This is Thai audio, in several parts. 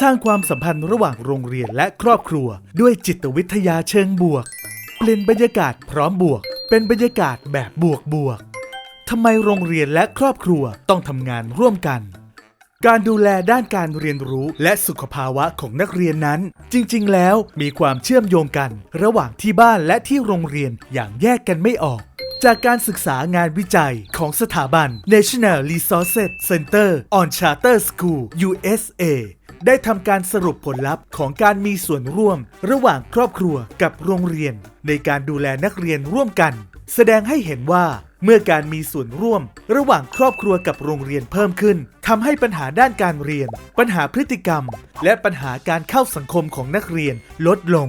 สร้างความสัมพันธ์ระหว่างโรงเรียนและครอบครัว ด้วยจิตวิทยาเชิงบวก เปลี่ยนบรรยากาศพร้อมบวก เป็นบรรยากาศแบบบวกบวกทำไมโรงเรียนและครอบครัวต้องทำงานร่วมกัน การดูแลด้านการเรียนรู้และสุขภาวะของนักเรียนนั้น จริง ๆ แล้วมีความเชื่อมโยงกัน ระหว่างที่บ้านและที่โรงเรียนอย่างแยกกันไม่ออกจากการศึกษางานวิจัยของสถาบัน National Resources Center on Charter School USA ได้ทำการสรุปผลลัพธ์ของการมีส่วนร่วม ระหว่างครอบครัวกับโรงเรียน ในการดูแลนักเรียนร่วมกัน แสดงให้เห็นว่าเมื่อการมีส่วนร่วม ระหว่างครอบครัวกับโรงเรียนเพิ่มขึ้นทำให้ปัญหาด้านการเรียน ปัญหาพฤติกรรม และปัญหาการเข้าสังคมของนักเรียนลดลง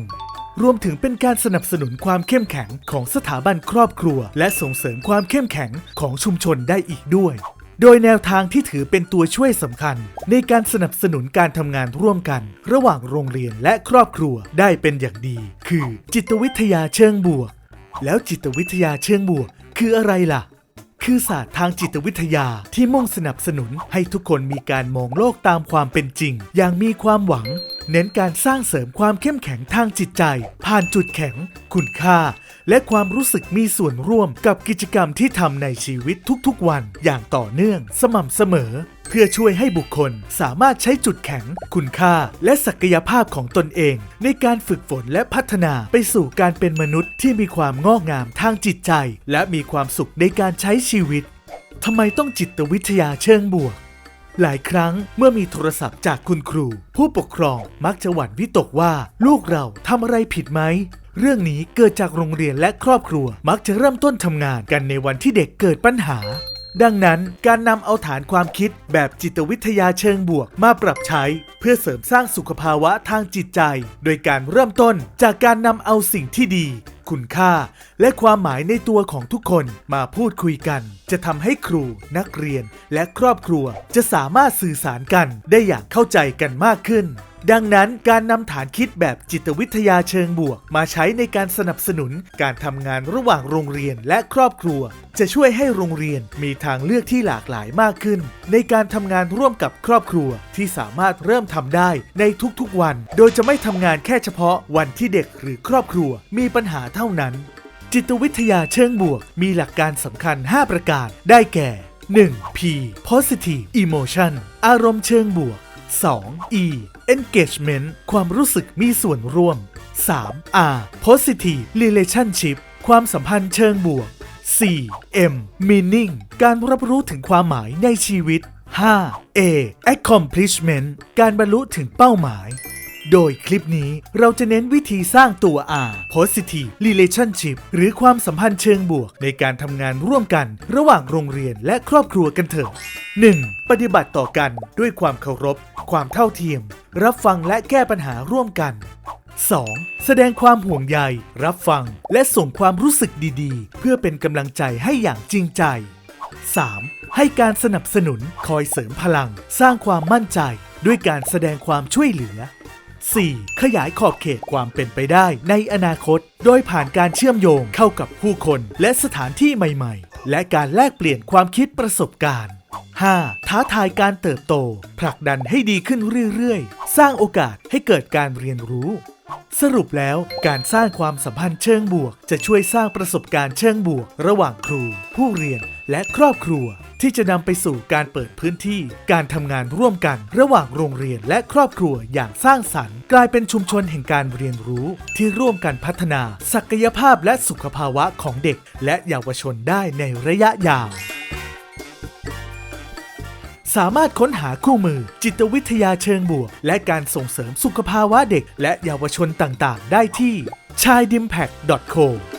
รวมถึงเป็นการสนับสนุนความเข้มแข็งของสถาบันครอบครัว และส่งเสริมความเข้มแข็งของชุมชนได้อีกด้วย โดยแนวทางที่ถือเป็นตัวช่วยสำคัญ ในการสนับสนุนการทำงานร่วมกัน ระหว่างโรงเรียนและครอบครัวได้เป็นอย่างดี คือจิตวิทยาเชิงบวก แล้วจิตวิทยาเชิงบวก คืออะไรล่ะ คือศาสตร์ทางจิตวิทยาที่มุ่งสนับสนุนให้ทุกคนมีการมองโลกตามความเป็นจริง อย่างมีความหวัง เน้นการสร้างเสริมความเข้มแข็งทางจิตใจ ผ่านจุดแข็ง คุณค่า และความรู้สึกมีส่วนร่วมกับกิจกรรมที่ทำในชีวิตทุกๆวัน อย่างต่อเนื่อง สม่ำเสมอ เพื่อช่วยให้บุคคลสามารถใช้จุดแข็ง คุณค่า และศักยภาพของตนเอง ในการฝึกฝนและพัฒนาไปสู่การเป็นมนุษย์ที่มีความงอกงามทางจิตใจ และมีความสุขในการใช้ชีวิตทำไมต้องจิตวิทยาเชิงบวก หลายครั้งเมื่อมีโทรศัพท์จากคุณครู ผู้ปกครองมักจะหวั่นวิตกว่าลูกเราทำอะไรผิดไหมเรื่องนี้เกิดจากโรงเรียนและครอบครัวมักจะเริ่มต้นทำงานกันในวันที่เด็กเกิดปัญหา ดังนั้นการนำเอาฐานความคิดแบบจิตวิทยาเชิงบวกมาปรับใช้ เพื่อเสริมสร้างสุขภาวะทางจิตใจ โดยการเริ่มต้นจากการนำเอาสิ่งที่ดี คุณค่า และความหมายในตัวของทุกคนมาพูดคุยกัน จะทำให้ครู นักเรียน และครอบครัว จะสามารถสื่อสารกันได้อย่างเข้าใจกันมากขึ้น ดังนั้นการนำฐานคิดแบบจิตวิทยาเชิงบวก มาใช้ในการสนับสนุนการทำงานระหว่างโรงเรียนและครอบครัว จะช่วยให้โรงเรียนมีทางเลือกที่หลากหลายมากขึ้น ในการทำงานร่วมกับครอบครัวที่สามารถเริ่มทำได้ในทุกๆวัน โดยจะไม่ทำงานแค่เฉพาะวันที่เด็กหรือครอบครัวมีปัญหาเท่านั้น จิตวิทยาเชิงบวก มีหลักการสำคัญ 5 ประการ ได้แก่ 1. P positive emotion อารมณ์เชิงบวก 2. E engagement ความรู้สึกมีส่วนร่วม 3. R positive relationship ความสัมพันธ์เชิงบวก 4. M meaning การรับรู้ถึงความหมายในชีวิต 5. A accomplishment การบรรลุถึงเป้าหมาย โดยคลิปนี้เราจะเน้นวิธีสร้างตัว R positive relationship หรือความสัมพันธ์เชิงบวก ในการทำงานร่วมกันระหว่างโรงเรียนและครอบครัวกันเถอะ 1. ปฏิบัติต่อกันด้วยความเคารพ ความเท่าเทียม รับฟังและแก้ปัญหาร่วมกัน 2. แสดงความห่วงใย รับฟัง และส่งความรู้สึกดีๆ เพื่อเป็นกำลังใจให้อย่างจริงใจ 3. ให้การสนับสนุนคอยเสริมพลัง สร้างความมั่นใจ ด้วยการแสดงความช่วยเหลือ 4. ขยายขอบเขตความเป็นไปได้ในอนาคต โดยผ่านการเชื่อมโยงเข้ากับผู้คนและสถานที่ใหม่ ๆ และการแลกเปลี่ยนความคิดประสบการณ์ 5. ท้าทายการเติบโต ผลักดันให้ดีขึ้นเรื่อยๆ สร้างโอกาสให้เกิดการเรียนรู้ สรุปแล้วการสร้างความสัมพันธ์เชิงบวก จะช่วยสร้างประสบการณ์เชิงบวก ระหว่างครู ผู้เรียนและครอบครัว ที่จะนำไปสู่การเปิดพื้นที่ การทำงานร่วมกัน ระหว่างโรงเรียนและครอบครัวอย่างสร้างสรรค์ กลายเป็นชุมชนแห่งการเรียนรู้ ที่ร่วมกันพัฒนา ศักยภาพและสุขภาวะของเด็ก และเยาวชนได้ในระยะยาวสามารถค้นหาคู่มือ จิตวิทยาเชิงบวก และการส่งเสริมสุขภาวะเด็ก และเยาวชนต่าง ๆ ได้ที่ c h i d i m p a c t c o